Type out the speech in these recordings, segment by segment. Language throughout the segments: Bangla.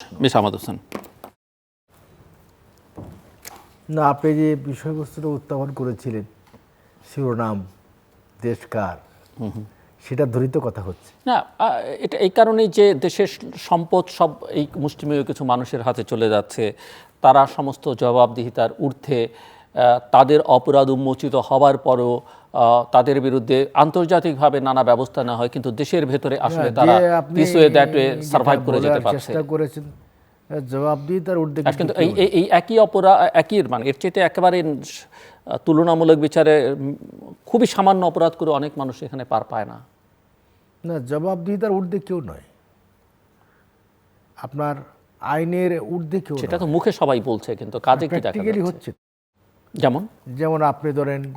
মিস আহমদ হোসেন। না আপনি যে বিষয়বস্তুটা উত্থাপন করেছিলেন শিরোনাম দেশকার সেটা ধরিত কথা হচ্ছে। না এটা এই কারণেই যে দেশের সম্পদ সব এই মুষ্টিমেয় কিছু মানুষের হাতে চলে যাচ্ছে তারা সমস্ত জবাবদিহিতার ঊর্ধ্বে তাদের অপরাধ উন্মোচিত হবার পরও তাদের বিরুদ্ধে আন্তর্জাতিকভাবে নানা ব্যবস্থা নেওয়া হয় কিন্তু দেশের ভেতরে আসলে তারা this way that way survive করে যেতে পারছে। চেষ্টা করেছেন জবাব দিয়ে তার উর্ধে আর কিন্তু এই এই- একই অপরাধ একই মানে এর চেয়ে একেবারে তুলনামূলক বিচারে খুবই সামান্য অপরাধ করে অনেক মানুষ এখানে পার পায় না। না জবাব দিয়ে তার উর্ধে কেউ নয়। আপনার আইনের উর্ধে কেউ সেটা তো মুখে সবাই বলছে কিন্তু কাজে কি দেখা হচ্ছে। যেমন? যেমন আপনি ধরেন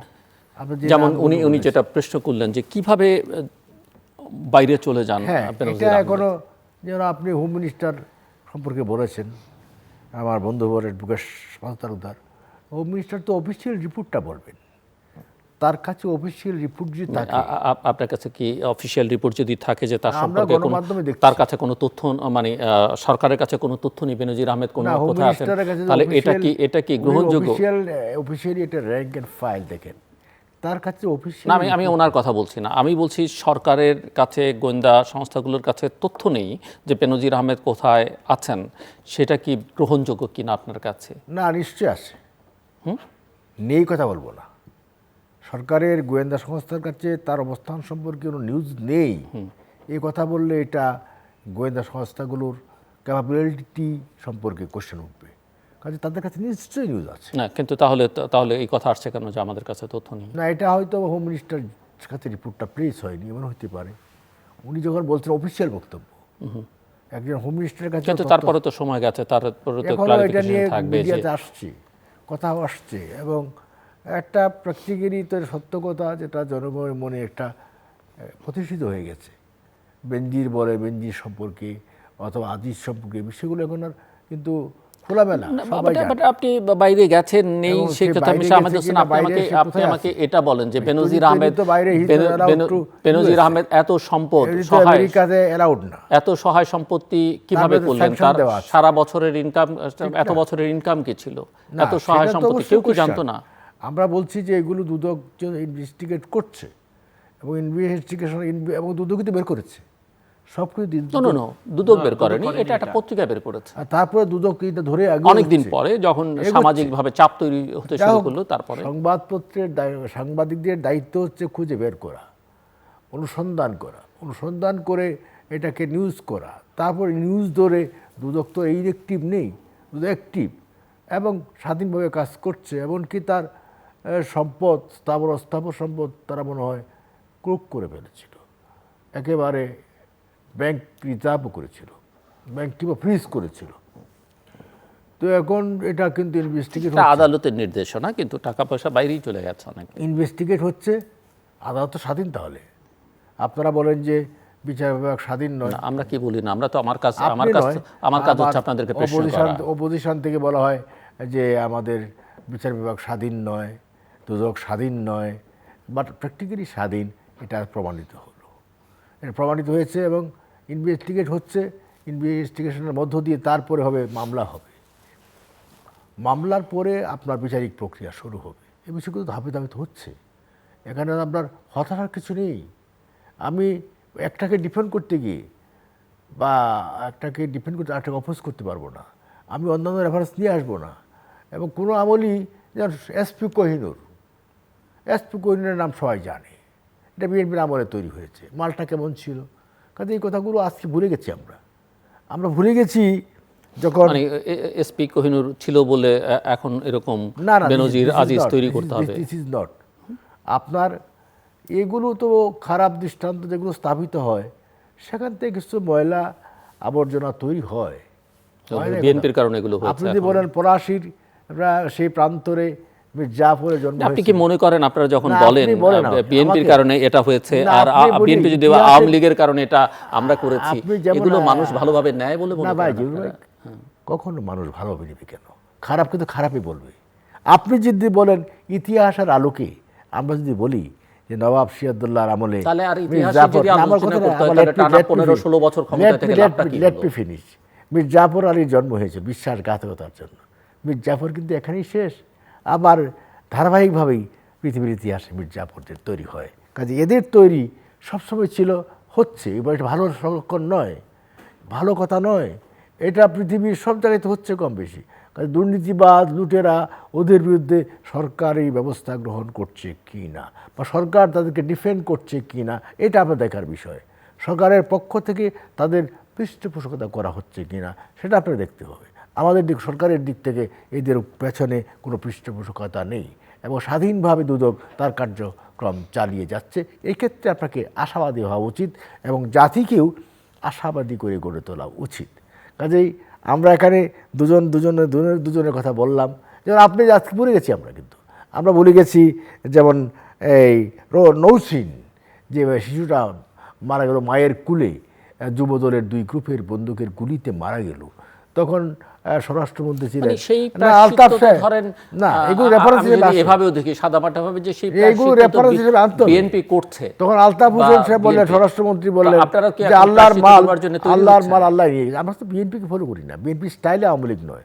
আপনি যেমন উনি উনি যেটা প্রশ্ন করলেন যে কীভাবে বাইরে চলে যান হ্যাঁ এটা? এখনও যেমন আপনি হোম মিনিস্টার সম্পর্কে বলেছেন আমার বন্ধু বলেন মুকেশ হোম মিনিস্টার তো অফিসিয়াল রিপোর্টটা বলবেন। তার কাছে অফিসিয়াল রিপোর্ট যদি থাকে। আপনার কাছে কি অফিসিয়াল রিপোর্ট যদি থাকে যে তার সম্পর্কে কোনো- তার কাছে কোনো তথ্য মানে সরকারের কাছে কোনো তথ্য নেই বেনজির আহমেদ কোন কোথায় আছেন? তাহলে এটা কি এটা কি গ্রহণযোগ্য? অফিসিয়াল অফিসিয়ালি এটা র্যাঙ্ক এন্ড ফাইল দেখেন। তার কাছে অফিসিয়াল না আমি আমি ওনার কথা বলছি না। আমি বলছি সরকারের কাছে গোয়েন্দা সংস্থাগুলোর কাছে তথ্য নেই যে বেনজির আহমেদ কোথায় আছেন। সেটা কি গ্রহণযোগ্য কিনা আপনার কাছে? না নিশ্চয় আছে। হুম? নেই কথা বলব না। সরকারের গোয়েন্দা সংস্থার কাছে তার অবস্থান সম্পর্কে কোনো নিউজ নেই। এই কথা বললে এটা গোয়েন্দা সংস্থাগুলোর ক্যাপাবিলিটি সম্পর্কে কোশ্চেন উঠবে। কাজে তাদের কাছে নিশ্চয়ই নিউজ আছে। না কিন্তু তাহলে তাহলে এই কথা আসছে কেন যে আমাদের কাছে তথ্য নেই? না এটা হয়তো হোম মিনিস্টার কাছে রিপোর্টটা প্লেস হয়নি এমন হতে পারে। উনি যখন বলছেন অফিসিয়াল বক্তব্য একজন হোম মিনিস্টারের কাছে কিন্তু তারপরে তো সময় গেছে তারপরে তো এখনও এটা নিয়ে ক্লারিফিকেশন থাকবে যে আসছে কথাও আসছে এবং একটা প্র্যাকটিক্যালি তো সত্য কথা যেটা জনগণের মনে একটা প্রতিষ্ঠিত হয়ে গেছে। বেঞ্জির বলে বেঞ্জির সম্পর্কে অথবা আজিজ সম্পর্কে বিষয়গুলো এখন আর কিন্তু খোলামেলা আপনি বাইরে গেছেন নেই হোসেন আপনি আমাকে আপনি আমাকে এটা বলেন যে বেনজির আহমেদ বেনজির আহমেদ এত সম্পদ আমেরিকাতে না। এত সহায় সম্পত্তি কীভাবে করলেন তার সারা বছরের ইনকাম এত বছরের ইনকাম কি ছিল? এত সহায় সম্পত্তি কেউ কি জানতো না? আমরা বলছি যে এগুলো দুদক ইনভেস্টিগেট করছে এবং ইনভেস্টিগেশন এবং দুদকই তো বের করেছে। সব কিছু দি- নো নো নো দুদক বের করেনি এটা একটা পত্রিকা বের করেছে। আর তারপরে দুদক এটা ধরে আগে অনেকদিন পরে যখন সামাজিকভাবে চাপ তৈরি হতে শুরু করল তারপরে সংবাদপত্রের দায়- সাংবাদিকদের দায়িত্ব হচ্ছে খুঁজে বের করা অনুসন্ধান করা অনুসন্ধান করে এটাকে নিউজ করা। তারপর নিউজ ধরে দুদক তো এই অ্যাক্টিভ নেই দুদক অ্যাক্টিভ এবং স্বাধীনভাবে কাজ করছে এমনকি তার সম্পদ স্থাবর অস্থাবর সম্পদ তারা মনে হয় ক্রোক করে ফেলেছিল। একেবারে ব্যাংক রিজার্ভও করেছিল ব্যাংকটি ফ্রিজ করেছিল। তো এখন এটা কিন্তু ইনভেস্টিগেট আদালতের নির্দেশনা কিন্তু টাকা পয়সা বাইরেই চলে গেছে অনেক ইনভেস্টিগেট হচ্ছে। আদালত তো স্বাধীন তাহলে। আপনারা বলেন যে বিচার বিভাগ স্বাধীন নয়। আমরা কি বলি না? আমরা তো আমার কাছে আমার কাছে আমার কাজ হচ্ছে আপনাদেরকে অপোজিশন অপোজিশন থেকে বলা হয় যে আমাদের বিচার বিভাগ স্বাধীন নয়। দুদক স্বাধীন নয় বাট প্র্যাকটিক্যালি স্বাধীন, এটা প্রমাণিত হলো। এটা প্রমাণিত হয়েছে এবং ইনভেস্টিগেট হচ্ছে ইনভেস্টিগেশনের মধ্য দিয়ে তারপরে হবে, মামলা হবে। মামলার পরে আপনার বিচারিক প্রক্রিয়া শুরু হবে। এই বিষয়গুলো ধাপে ধাপে তো হচ্ছে। এখানে আপনার হতাশার কিছু নেই। আমি একটাকে ডিফেন্ড করতে গিয়ে বা একটাকে ডিফেন্ড করতে, আরেকটাকে অপোজ করতে পারব না। আমি অন্যান্য রেফারেন্স নিয়ে আসব না। এবং কোনো আমলই যেমন এসপি কোহিনুর এসপি কোহিনুরের নাম সবাই জানে। এটা বিএনপির আমলে তৈরি হয়েছে। মালটা কেমন ছিল? কাজে এই কথাগুলো আজকে ভুলে গেছি আমরা। আমরা ভুলে গেছি যখন মানে এসপি কোহিনুর ছিল বলে এখন এরকম না বেনজির আজিজ তৈরি করতে হবে। দিস ইজ নট আপনার এগুলো তো খারাপ দৃষ্টান্ত যেগুলো স্থাপিত হয় সেখান থেকে কিছু ময়লা আবর্জনা তৈরি হয়। হয় বিএনপির কারণে এগুলো আপনি যদি বলেন পলাশির সেই প্রান্তরে মির্জাফরের জন্ম আপনি। কি মনে করেন আপনারা যখন বলেন বিএনপির কারণে এটা হয়েছে আর বিএনপি যদি ইতিহাসে- আওয়ামী লীগের কারণে এটা আমরা করেছি এগুলো মানুষ ভালোভাবে নেয় বলে মনে ভাই আপনারা? কখনো মানুষ ভালো নেবে কেন খারাপ কিন্তু খারাপই বলবে আপনি যদি বলেন ইতিহাসের আলোকে আমরা যদি বলি যে নবাব সিয়াদুল্লাহর আমলে তাহলে আর জাফর- যদি না, আমার আলোচনা কথা না, করতে হয় আমার তাহলে let me- টানা let me 15 finish. 16 বছর ক্ষমতায় Let me- থেকে let লাভটা me- কি let হলো? me finish. মীর জাফর আলীর জন্ম হয়েছে বিশ্বাসঘাতকতার জন্য মীর জাফর কিন্তু এখানেই শেষ আবার ধারাবাহিকভাবেই পৃথিবীর ইতিহাসে মীর জাফরদের তৈরি হয়। কাজে এদের তৈরি সবসময় ছিল, হচ্ছে এবার এটা ভালো সংরক্ষণ নয়, ভালো কথা নয়, এটা পৃথিবীর সব জায়গায় তো হচ্ছে কম বেশি। কাজে দুর্নীতিবাদ লুটেরা ওদের বিরুদ্ধে সরকারি ব্যবস্থা গ্রহণ করছে কি না, বা সরকার তাদেরকে ডিফেন্ড করছে কি না, এটা আপনার দেখার বিষয়। সরকারের পক্ষ থেকে তাদের পৃষ্ঠপোষকতা করা হচ্ছে কি না, সেটা আপনার দেখতে হবে। আমাদের দিক, সরকারের দিক থেকে এদের পেছনে কোনো পৃষ্ঠপোষকতা নেই এবং স্বাধীনভাবে দুদক তার কার্যক্রম চালিয়ে যাচ্ছে। এই ক্ষেত্রে আপনাকে আশাবাদী হওয়া উচিত এবং জাতিকেও আশাবাদী করে গড়ে তোলা উচিত। কাজেই আমরা এখানে দুজন, দুজনের দুজনের দুজনের কথা বললাম। যেমন আপনি আজকে ভুলে গেছি আমরা কিন্তু। আমরা ভুলে গেছি যেমন এই নৌসিন, যে শিশুটা মারা গেল মায়ের কুলে, যুবদলের দুই গ্রুপের বন্দুকের গুলিতে মারা গেল। তখন স্বরাষ্ট্রমন্ত্রী ছিলেন। মানে না, আলতাফ সাহেব- না এগুলো রেফারেন্স হিসেবে এভাবেও দেখি সাদামাটা ভাবে যে সেই এইগুলো reference হিসেবে আনতে। বিএনপি করছে। তখন আলতাফ হোসেন সাহেব বললেন স্বরাষ্ট্রমন্ত্রী বললেন আপনারা কি আল্লাহর মাল আল্লাহর মাল আল্লাহ নিয়ে আমরা তো বিএনপিকে ফলো করি না। বিএনপি স্টাইলে আওয়ামী লীগ নয়।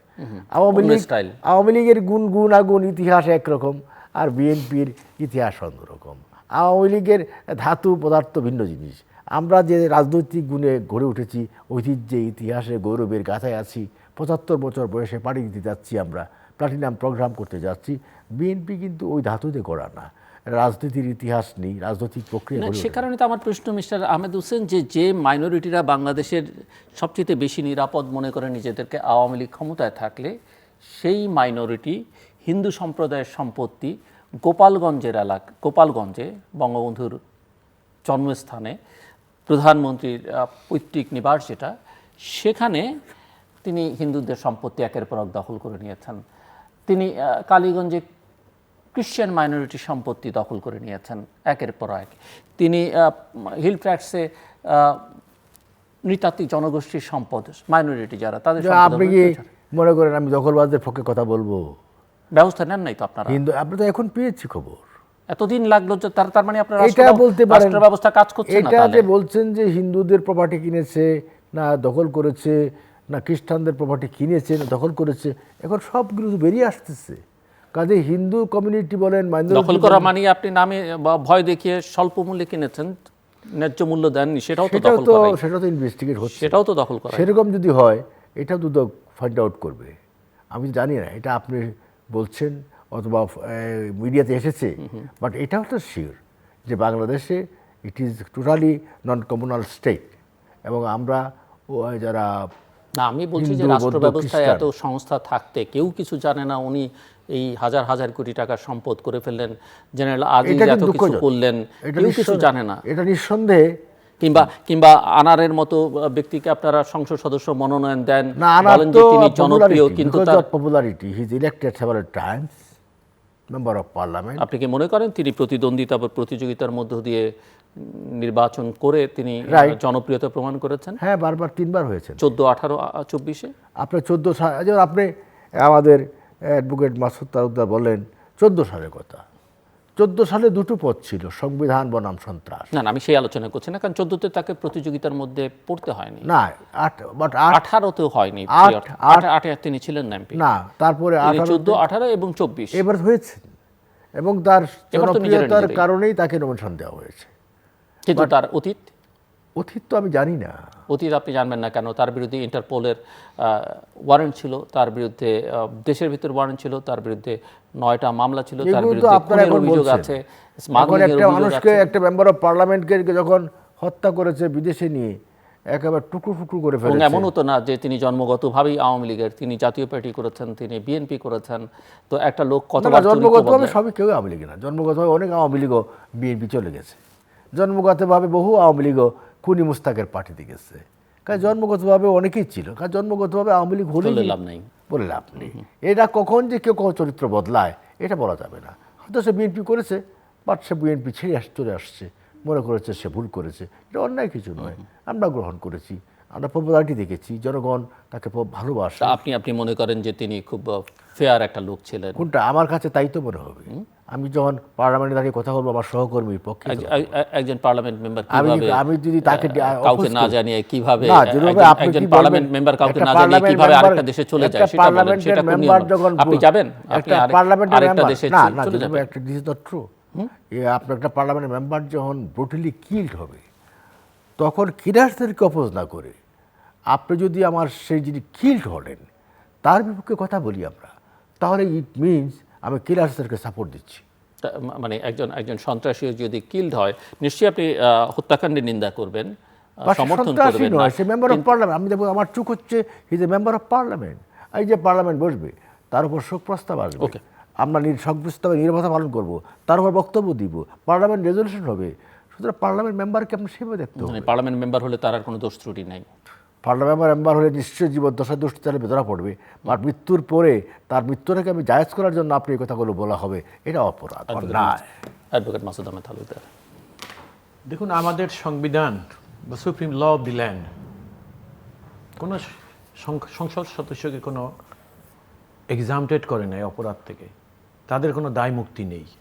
আওয়ামী লীগ। আওয়ামী লীগের গুণ গুণ আগুন ইতিহাস একরকম আর বিএনপির ইতিহাস অন্যরকম। আওয়ামী লীগের ধাতু পদার্থ ভিন্ন জিনিস। আমরা যে রাজনৈতিক গুণে গড়ে উঠেছি ঐতিহ্যে ইতিহাসে গৌরবের গাথায় আছি পঁচাত্তর বছর বয়সে পাড়ি দিতে যাচ্ছি আমরা প্লাটিনাম প্রোগ্রাম করতে যাচ্ছি বিএনপি কিন্তু ওই ধাতুতে গড়া না। রাজনীতির ইতিহাস নেই রাজনৈতিক প্রক্রিয়া সে কারণে তো আমার প্রশ্ন মিস্টার আহমেদ হোসেন যে যে মাইনরিটিরা বাংলাদেশের সবচেয়ে বেশি নিরাপদ মনে করে নিজেদেরকে আওয়ামী লীগ ক্ষমতায় থাকলে সেই মাইনরিটি হিন্দু সম্প্রদায়ের সম্পত্তি গোপালগঞ্জের এলাকা গোপালগঞ্জে বঙ্গবন্ধুর জন্মস্থানে প্রধানমন্ত্রীর পৈতৃক নিবাস যেটা সেখানে তিনি হিন্দুদের সম্পত্তি একের পর এক দখল করে নিয়েছেন। তিনি কালীগঞ্জে ক্রিশ্চিয়ান মাইনরিটি সম্পত্তি দখল করে নিয়েছেন একের পর এক। তিনি হিল ফ্ল্যাটসে নৃতাত্ত্বিক জনগোষ্ঠীর সম্পদ মাইনরিটি যারা তাদের আপনি কি মনে করেন আমি দখলবাজদের পক্ষে কথা বলব? ব্যবস্থা নেন নাই তো আপনারা? হিন্দু আপনি তো এখন পেয়েছি খবর। এতদিন লাগল যে তার তার মানে আপনার এটা বলতে পারেন। রাষ্ট্র ব্যবস্থা কাজ করছে না এটা যে বলছেন যে হিন্দুদের প্রপার্টি কিনেছে না দখল করেছে না খ্রিস্টানদের প্রপার্টি কিনেছে না দখল করেছে এখন সবগুলো তো বেরিয়ে আসতেছে। কাজে হিন্দু কমিউনিটি বলেন দখল করা মানে আপনি নামে ভয় দেখিয়ে স্বল্প মূল্যে কিনেছেন ন্যায্য মূল্য দেননি সেটাও তো দখল তো সেটা তো ইনভেস্টিগেট হচ্ছে। সেটাও তো দখল করা সেরকম যদি হয় এটাও দুদক ফাইন্ড আউট করবে। আমি জানি না এটা আপনি বলছেন অথবা মিডিয়াতে এসেছে। বাট এটাও তো শিওর যে বাংলাদেশে it is totally non communal state এবং আমরা যারা না আমি বলছি যে রাষ্ট্র ব্যবস্থায় এত সংস্থা থাকতে কেউ কিছু জানে না উনি এই হাজার হাজার কোটি টাকার সম্পদ করে ফেললেন। জেনারেল আজিজ এত কিছু করলেন কেউ কিছু জানে না। এটা নিঃসন্দেহে। কিংবা কিংবা আনারের মতো ব্যক্তিকে আপনারা সংসদ সদস্য মনোনয়ন দেন বলেন যে তিনি জনপ্রিয় কিন্তু তার popularity he is elected several times member of parliament আপনি কি মনে করেন তিনি প্রতিদ্বন্দ্বিতা বা প্রতিযোগিতার মধ্য দিয়ে নির্বাচন করে তিনি জনপ্রিয়তা প্রমাণ করেছেন? হ্যাঁ বারবার তিনবার হয়েছে। চোদ্দ আঠারো চব্বিশে? আপনার চোদ্দ সাল আপনি আমাদের অ্যাডভোকেট মাসুদ তালুকদার বলেন চোদ্দ সালের কথা। চোদ্দ সালে দুটো পদ ছিল সংবিধান বনাম সন্ত্রাস। না না আমি সেই আলোচনা করছি না কারণ চোদ্দতে তাকে প্রতিযোগিতার মধ্যে পড়তে হয়নি। না আট বাট আট আঠারোতেও হয়নি আট, তিনি ছিলেন না এমপি। না তারপরে চোদ্দ আঠারো এবং চব্বিশ। এবার হয়েছে। এবং তার জনপ্রিয়তার কারণেই তাকে নমিনেশন দেওয়া হয়েছে। কিন্তু তার অতীত? অতীত তো আমি জানি না। অতীত আপনি জানবেন না কেন তার বিরুদ্ধে ইন্টারপোলের ওয়ারেন্ট ছিল তার বিরুদ্ধে দেশের ভিতর ওয়ারেন্ট ছিল তার বিরুদ্ধে নয়টা মামলা ছিল তার বিরুদ্ধে অভিযোগ আছে একটা মানুষকে একটা মেম্বার অফ পার্লামেন্টকে যখন হত্যা করেছে বিদেশে নিয়ে একেবারে টুকরো টুকরো করে ফেলেছে। এমনও তো না যে তিনি জন্মগতভাবেই আওয়ামী লীগের তিনি জাতীয় পার্টি করেছেন তিনি বিএনপি করেছেন তো একটা লোক কতবার না, জন্মগতভাবে সবই কেউ আওয়ামী লীগ না। জন্মগতভাবে অনেক আওয়ামী লীগও বিএনপি চলে গেছে। জন্মগতভাবে বহু আওয়ামী লীগও খুনি মুস্তাকের পার্টিতে গেছে কারণ জন্মগতভাবে অনেকেই ছিল কারণ জন্মগতভাবে আওয়ামী লীগ হলে লাভ নেই। বলে লাভ নেই। এটা কখন যে কেউ কখন চরিত্র বদলায় এটা বলা যাবে না। হয়তো সে বিএনপি করেছে বাট সে বিএনপি ছেড়ে আস চলে আসছে। মনে করেছে সে ভুল করেছে। এটা অন্যায় কিছু নয়। আমরা গ্রহণ করেছি। আমরা পপুলারিটি দেখেছি। জনগণ তাকে ভালোবাসে। আপনি আপনি মনে করেন যে তিনি খুব ফেয়ার একটা লোক ছিলেন? কোনটা? আমার কাছে তাই তো মনে হবে। আমি যখন পার্লামেন্টে দাঁড়িয়ে কথা বলব আমার সহকর্মীর পক্ষে একজন পার্লামেন্ট মেম্বার আমি কীভাবে আমি যদি তাকে কাউকে না জানিয়ে কীভাবে একজন- আপনি পার্লামেন্ট মেম্বার কাউকে না জানিয়ে কীভাবে আরেকটা দেশে চলে যায় সেটা বলেন সেটা কোন মেম্বার? যখন আপনি যাবেন? আপনি পার্লামেন্টের আরেকটা দেশে না চলে না যাবেন। একটা দিস ইজ নট ট্রু আপনার একটা পার্লামেন্টের মেম্বার যখন ব্রুটালি কিল্ড হবে তখন কিরাসদেরকে অপোজ না করে। আপনি যদি আমার সেই যিনি কিল্ড হলেন তার বিপক্ষে কথা বলি আমরা। তাহলে ইট মিনস আমি কিলার্সদেরকে সাপোর্ট দিচ্ছি। মানে একজন একজন সন্ত্রাসী যদি কিল্ড হয় নিশ্চয়ই আপনি হত্যাকাণ্ডের নিন্দা করবেন সমর্থন করবেন নয় সে মেম্বার অফ পার্লামেন্ট আমি দেখব আমার চুক হচ্ছে his a member of parliament এই যে পার্লামেন্ট বসবে তার উপর শোক প্রস্তাব আসবে. আমরা প্রস্তাবে নির্বাচন পালন করব তার উপর বক্তব্য দিব পার্লামেন্ট রেজলিউশন হবে। সুতরাং পার্লামেন্ট মেম্বারকে আপনি সেভাবে দেখতে হবে। মানে পার্লামেন্ট মেম্বার হলে তার আর কোনো দোষ ত্রুটি নাই। পার্লামেন্ট মেম্বার হলে নিশ্চয়ই জীবন দশা দুষ্টি তাহলে ধরা পড়বে। আর মৃত্যুর পরে তার মৃত্যুটাকে আমি জায়েজ করার জন্য আপনি এই কথাগুলো বলা হবে। এটা অপরাধ অন্যায়। অ্যাডভোকেট মাসুদ আহমেদ তালুকদার দেখুন আমাদের সংবিধান বা supreme law of the land কোনো সং- সংসদ সদস্যকে কোনো এক্সামটেড করে নাই অপরাধ থেকে। তাদের কোনো দায় মুক্তি নেই।